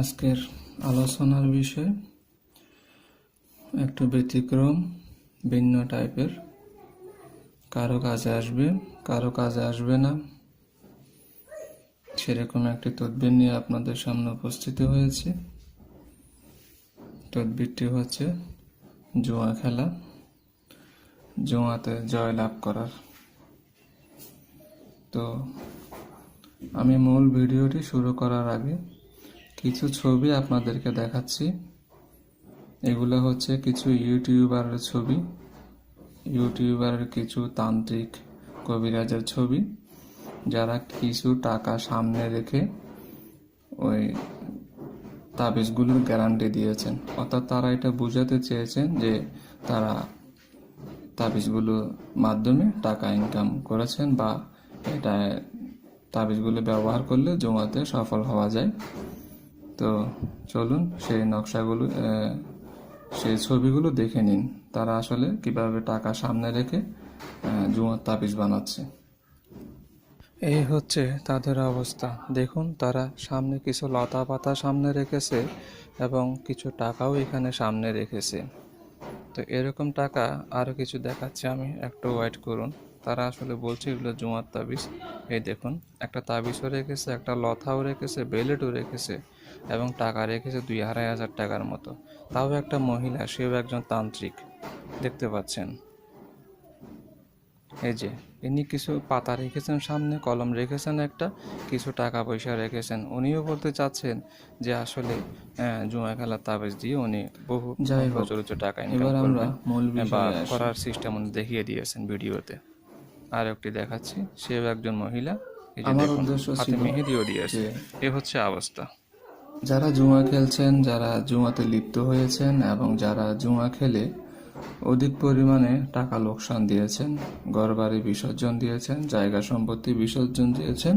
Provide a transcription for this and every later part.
আজকের আলোচনার বিষয় একটু ব্যতিক্রম, ভিন্ন টাইপের। কারও কাজে আসবে, কারও কাজে আসবে না। সেরকম একটি তদবির নিয়ে আপনাদের সামনে উপস্থিত হয়েছে। তদবিরটি হচ্ছে জুয়া খেলা, জুয়াতে জয় লাভ করার। তো আমি মূল ভিডিওটি শুরু করার আগে কিছু ছবি আপনাদেরকে দেখাচ্ছি। এগুলো হচ্ছে কিছু ইউটিউবারের ছবি। ইউটিউবারের কিছু তান্ত্রিক কবিরাজের ছবি। যারা কিছু টাকা সামনে রেখে ওই তাবিজগুলোর গ্যারান্টি দিয়েছেন। অর্থাৎ তারা এটা বুঝাতে চেয়েছেন যে তারা তাবিজগুলোর মাধ্যমে টাকা ইনকাম করেছেন বা এটা তাবিজগুলো ব্যবহার করলে জমাতে সফল হওয়া যায়। তো চলুন সেই নকশাগুলো সেই ছবিগুলো দেখে নিন। তারা আসলে কীভাবে টাকা সামনে রেখে জুয়ার তাবিজ বানাচ্ছে। এই হচ্ছে তাদের অবস্থা। দেখুন, তারা সামনে কিছু লতা পাতা সামনে রেখেছে এবং কিছু টাকাও এখানে সামনে রেখেছে। তো এরকম টাকা আরও কিছু দেখাচ্ছি আমি, একটু ওয়েট করুন। তারা আসলে বলছে এগুলো জুমার তাবিজ। এই দেখুন, একটা তাবিজও রেখেছে, একটা লথাও রেখেছে, বেলেটও রেখেছে। এবং টাকা রেখেছে দুই আড়াই হাজার টাকার মতো। তাও একটা মহিলা সেও একজন তান্ত্রিক। দেখতে পাচ্ছেন। এই যে ইনি কিছু পাতা রেখেছেন সামনে কলম রেখেছেন একটা কিছু টাকা পয়সা রেখেছেন। উনিও বলতে চাচ্ছেন যে আসলে জুয়া খেলার তাবিজ দিয়ে উনি বহু প্রচলিত টাকা এবার আমরা মূল বা করার সিস্টেম উনি দেখিয়ে দিয়েছেন ভিডিওতে। আর একটি দেখাচ্ছি সেও একজন মহিলা। এই যে মেহেদিও দিয়েছে। এ হচ্ছে অবস্থা। যারা জুয়া খেলছেন, যারা জুয়াতে লিপ্ত হয়েছেন এবং যারা জুয়া খেলে অধিক পরিমাণে টাকা লোকসান দিয়েছেন, ঘরবাড়ি বিসর্জন দিয়েছেন, জায়গা সম্পত্তি বিসর্জন দিয়েছেন,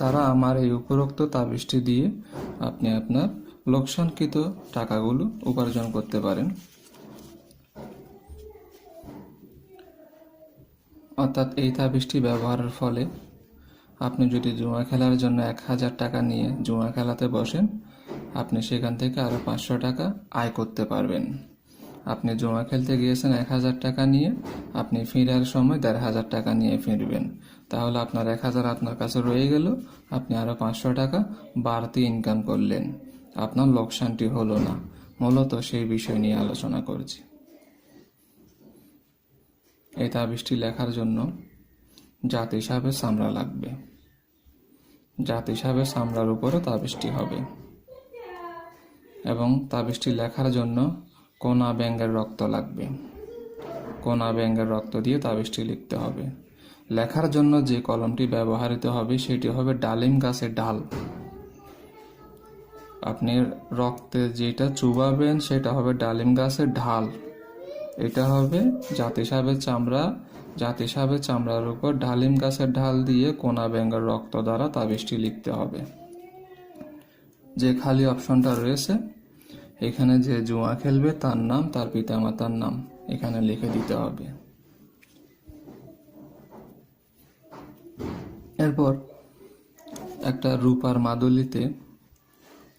তারা আমার এই উপরোক্ত তাবিজটি দিয়ে আপনি আপনার লোকসানকৃত টাকাগুলো উপার্জন করতে পারেন। অর্থাৎ এই তাবিজটি ব্যবহারের ফলে আপনি যদি জুয়া খেলার জন্য এক হাজার টাকা নিয়ে জুয়া খেলাতে বসেন, আপনি সেখান থেকে আরও পাঁচশো টাকা আয় করতে পারবেন। আপনি জুয়া খেলতে গিয়েছেন এক হাজার টাকা নিয়ে, আপনি ফেরার সময় দেড় হাজার টাকা নিয়ে ফিরবেন। তাহলে আপনার এক হাজার আপনার কাছে রয়ে গেল, আপনি আরও পাঁচশো টাকা বাড়তি ইনকাম করলেন। আপনার লোকসানটি হলো না। মূলত সেই বিষয় নিয়ে আলোচনা করছি। এই তাবিজটি লেখার জন্য জাত হিসাবে চামড়া লাগবে। জাত হিসাবে চামড়ার উপরে তাবিজটি হবে। এবং তাবিজটি লেখার জন্য কোনা ব্যাঙ্গের রক্ত লাগবে। কোনা ব্যাঙ্গের রক্ত দিয়ে তাবিজটি লিখতে হবে। লেখার জন্য যে কলমটি ব্যবহৃত হবে, সেটি হবে ডালিম গাছের ডাল। আপনি রক্তে যেটা চুবাবেন, সেটা হবে ডালিম গাছের ঢাল। এটা হবে জাতি সাহেবের চামড়া। জাতি সাহেবের চামড়ার উপর ডালিম গাছের ঢাল দিয়ে কোনা ব্যাঙ্গের রক্ত দ্বারা তাবিজটি লিখতে হবে। যে খালি অপশনটা রয়েছে, এখানে যে জুয়া খেলবে তার নাম, তার পিতামাতার নাম এখানে লিখে দিতে হবে। এরপর একটা রূপার মাদুলিতে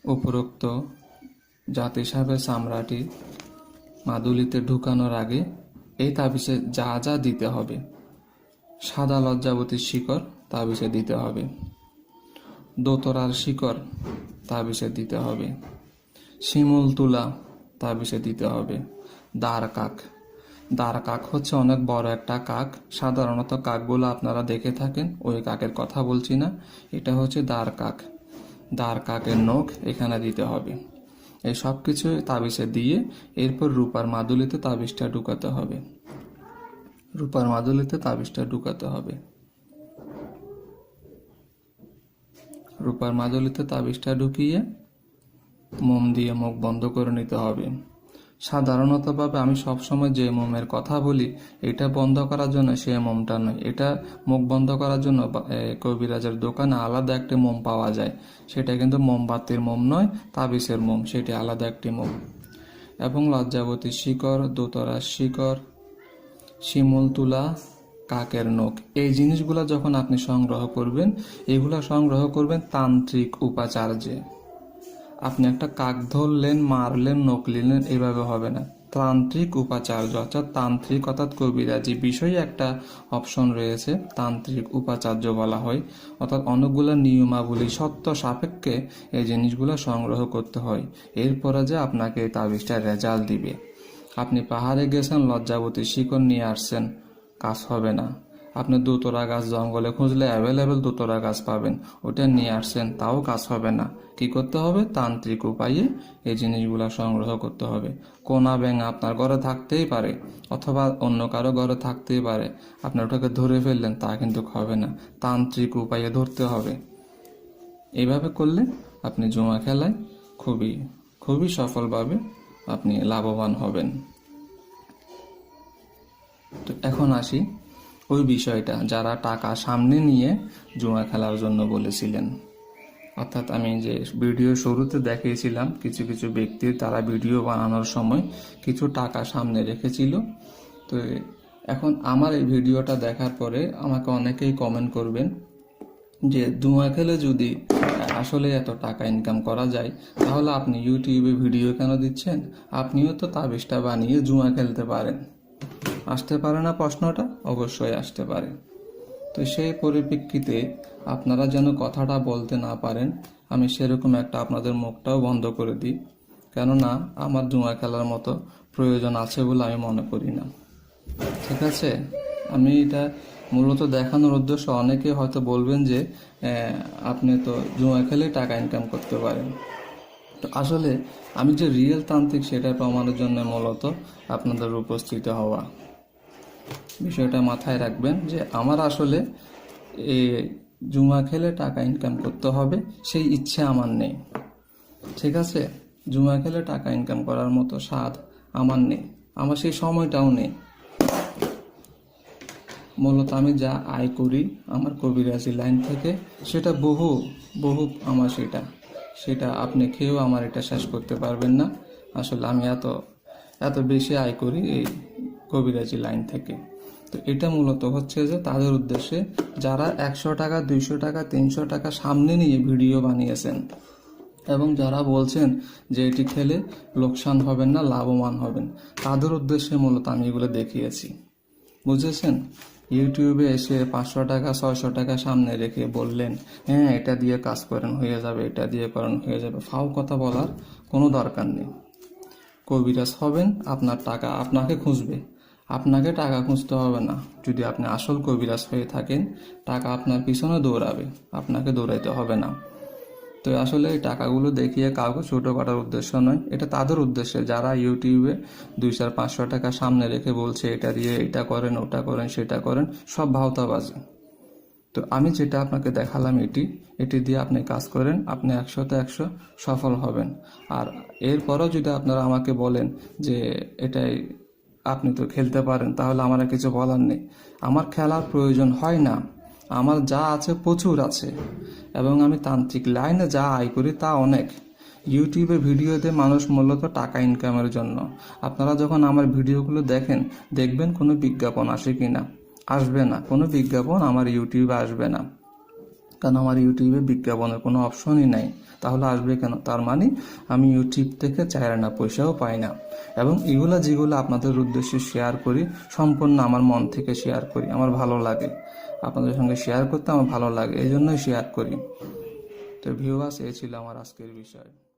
উপরোক্ত জাতি সাহেবের চামড়াটি মাদুলিতে ঢুকানোর আগে এই তাবিজে যা যা দিতে হবে। সাদা লজ্জাবতীর শিকড় তাবিজে দিতে হবে। দোতরার শিকড় তাবিজে দিতে হবে। শিমুল তুলা তাবিজে দিতে হবে। দাঁড় কাক। দাঁড় কাক হচ্ছে অনেক বড় একটা কাক। সাধারণত কাকগুলো আপনারা দেখে থাকেন, ওই কাকের কথা বলছি না। এটা হচ্ছে দাঁড় কাক। দাঁড় কাকের নখ এখানে দিতে হবে। এই সব কিছু তাবিজে দিয়ে এরপর রূপার মাদুলিতে তাবিজটা ঢুকাতে হবে। রূপার মাদুলিতে তাবিজটা ঢুকাতে হবে। রূপার মাদুলিতে তাবিজটা ঢুকিয়ে মোম দিয়ে মুখ বন্ধ করে নিতে হবে। সাধারণতভাবে আমি সবসময় যে মোমের কথা বলি, এটা বন্ধ করার জন্য সে মোমটা নয়। এটা মুখ বন্ধ করার জন্য কবিরাজের দোকানে আলাদা একটি মোম পাওয়া যায়। সেটা কিন্তু মোমবাতির মোম নয় তাবিসের মোম, সেটি আলাদা একটি মোম। এবং লজ্জাবতী শিকড়, দোতরার শিকড়, শিমুল তুলা, কাকের নখ। এই জিনিসগুলো যখন আপনি সংগ্রহ করবেন, এগুলো সংগ্রহ করবেন তান্ত্রিক উপাচার্যে। আপনি একটা কাক ধরলেন, মারলেন নকলিলেন এভাবে হবে না। তান্ত্রিক উপাচার্য অর্থাৎ তান্ত্রিক অর্থাৎ কবিরাজি বিষয়ে একটা অপশন রয়েছে, তান্ত্রিক উপাচার্য বলা হয়, অর্থাৎ অনেকগুলো নিয়মাবলী সত্য সাপেক্ষে এই জিনিসগুলো সংগ্রহ করতে হয়। এরপরে যে আপনাকে এই তাবিজটা রেজাল্ট দিবে। আপনি পাহাড়ে গেছেন, লজ্জাবতী শিকড় নিয়ে আসছেন, কাজ হবে না। আপনি দোতরা গাছ জঙ্গলে খুঁজলে অ্যাভেলেবেল দোতরা গাছ পাবেন। ওটা নিয়ে আসছেন, তাও কাজ হবে না। কি করতে হবে? তান্ত্রিক উপায়ে এই জিনিসগুলো সংগ্রহ করতে হবে। কোনা ব্যাঙ আপনার ঘরে থাকতেই পারে, অথবা অন্য কারও ঘরে থাকতেই পারে। আপনি ওটাকে ধরে ফেললেন, তা কিন্তু হবে না। তান্ত্রিক উপায়ে ধরতে হবে। এইভাবে করলে আপনি জুয়া খেলায় খুবই খুবই সফলভাবে আপনি লাভবান হবেন। তো এখন আসি ওই বিষয়টা যারা টাকা সামনে নিয়ে জুয়া খেলার জন্য বলেছিলেন। অর্থাৎ আমি যে ভিডিও শুরুতে দেখিয়েছিলাম, কিছু কিছু ব্যক্তি তারা ভিডিও বানানোর সময় কিছু টাকা সামনে রেখেছিল। তো এখন আমার এই ভিডিওটা দেখার পরে আমাকে অনেকেই কমেন্ট করবেন যে জুয়া খেলে যদি আসলে এত টাকা ইনকাম করা যায়, তাহলে আপনি ইউটিউবে ভিডিও কেন দিচ্ছেন? আপনিও তো তাবিজটা বানিয়ে জুয়া খেলতে পারেন। আসতে পারে না প্রশ্নটা? অবশ্যই আসতে পারে। তো সেই পরিপ্রেক্ষিতে আপনারা যেন কথাটা বলতে না পারেন, আমি সেরকম একটা আপনাদের মুখটাও বন্ধ করে দিই। কেননা, আমার জুয়া খেলার মতো প্রয়োজন আছে বলে আমি মনে করি না। ঠিক আছে? আমি এটা মূলত দেখানোর উদ্দেশ্য, অনেকে হয়তো বলবেন যে আপনি তো জুয়া খেলে টাকা ইনকাম করতে পারেন। তো আসলে আমি যে রিয়েল তান্ত্রিক সেটা প্রমাণের জন্য মূলত আপনাদের উপস্থিত হওয়া। বিষয়টা মাথায় রাখবেন যে আমার আসলে এ জুয়া খেলে টাকা ইনকাম করতে হবে, সেই ইচ্ছে আমার নেই। ঠিক আছে? জুয়া খেলে টাকা ইনকাম করার মতো স্বাদ আমার নেই, আমার সেই সময়টাও নেই। মূলত আমি যা আয় করি আমার কবিরাজি লাইন থেকে, সেটা বহু বহু আমার সেটা। সেটা আপনি খেয়েও আমার এটা শেষ করতে পারবেন না। আসলে আমি এত এত বেশি আয় করি এই কবিরাজি লাইন থেকে। তো এটা মূলত হচ্ছে যে তাদের উদ্দেশ্যে যারা একশো টাকা, দুইশো টাকা, তিনশো টাকা সামনে নিয়ে ভিডিও বানিয়েছেন এবং যারা বলছেন যে এটি খেলে লোকসান হবেন না, লাভবান হবেন, তাদের উদ্দেশ্যে মূলত আমি এগুলো দেখিয়েছি। বুঝেছেন? ইউটিউবে এসে পাঁচশো টাকা, ছয়শো টাকা সামনে রেখে বললেন হ্যাঁ এটা দিয়ে কাজ করেন, হয়ে যাবে, এটা দিয়ে করেন, হয়ে যাবে। ফাও কথা বলার কোনো দরকার নেই। কবিরাজ হবেন, আপনার টাকা আপনাকে খুঁজবে। আপনাকে টাকা খুঁজতে হবে না। যদি আপনি আসল কবিরাজ হয়ে থাকেন, টাকা আপনার পিছনে দৌড়াবে। আপনাকে দৌড়াইতে হবে না। তো আসলে এই টাকাগুলো দেখিয়ে কাউকে ছোটো করার উদ্দেশ্য নয়, এটা তাদের উদ্দেশ্যে। যারা ইউটিউবে দুই চার পাঁচশো টাকা সামনে রেখে বলছে, এটা দিয়ে এটা করেন, ওটা করেন, সেটা করেন, সব ভাওতাবাজি। তো আমি যেটা আপনাকে দেখালাম এটি এটি দিয়ে আপনি কাজ করেন, আপনি একশোতে একশো সফল হবেন। আর এরপরও যদি আপনারা আমাকে বলেন যে এটাই আপনি তো খেলতে পারেন, তাহলে আমার কিছু বলার নেই। আমার খেলার প্রয়োজন হয় না। আমার যা আছে প্রচুর আছে। এবং আমি তান্ত্রিক লাইনে যা আয় করি তা অনেক। ইউটিউবে ভিডিওতে মানুষ মূলত টাকা ইনকামের জন্য। আপনারা যখন আমার ভিডিওগুলো দেখেন, দেখবেন কোনো বিজ্ঞাপন আসে কি না আসবে না। কোনো বিজ্ঞাপন আমার ইউটিউবে আসবে না। কারণ আমার ইউটিউবে বিজ্ঞাপনের কোনো অপশনই নাই। তাহলে আসবে কেন? তার মানে আমি ইউটিউব থেকে চাই না পয়সাও পাই না। এবং এগুলো যেগুলো আপনাদের উদ্দেশ্যে শেয়ার করি, সম্পূর্ণ আমার মন থেকে শেয়ার করি, আমার ভালো লাগে। আপনাদের সঙ্গে শেয়ার করতে আমার ভালো লাগে এই জন্যই শেয়ার করি। তো ভিউয়ার্স এ ছিল আমার আজকের বিষয়।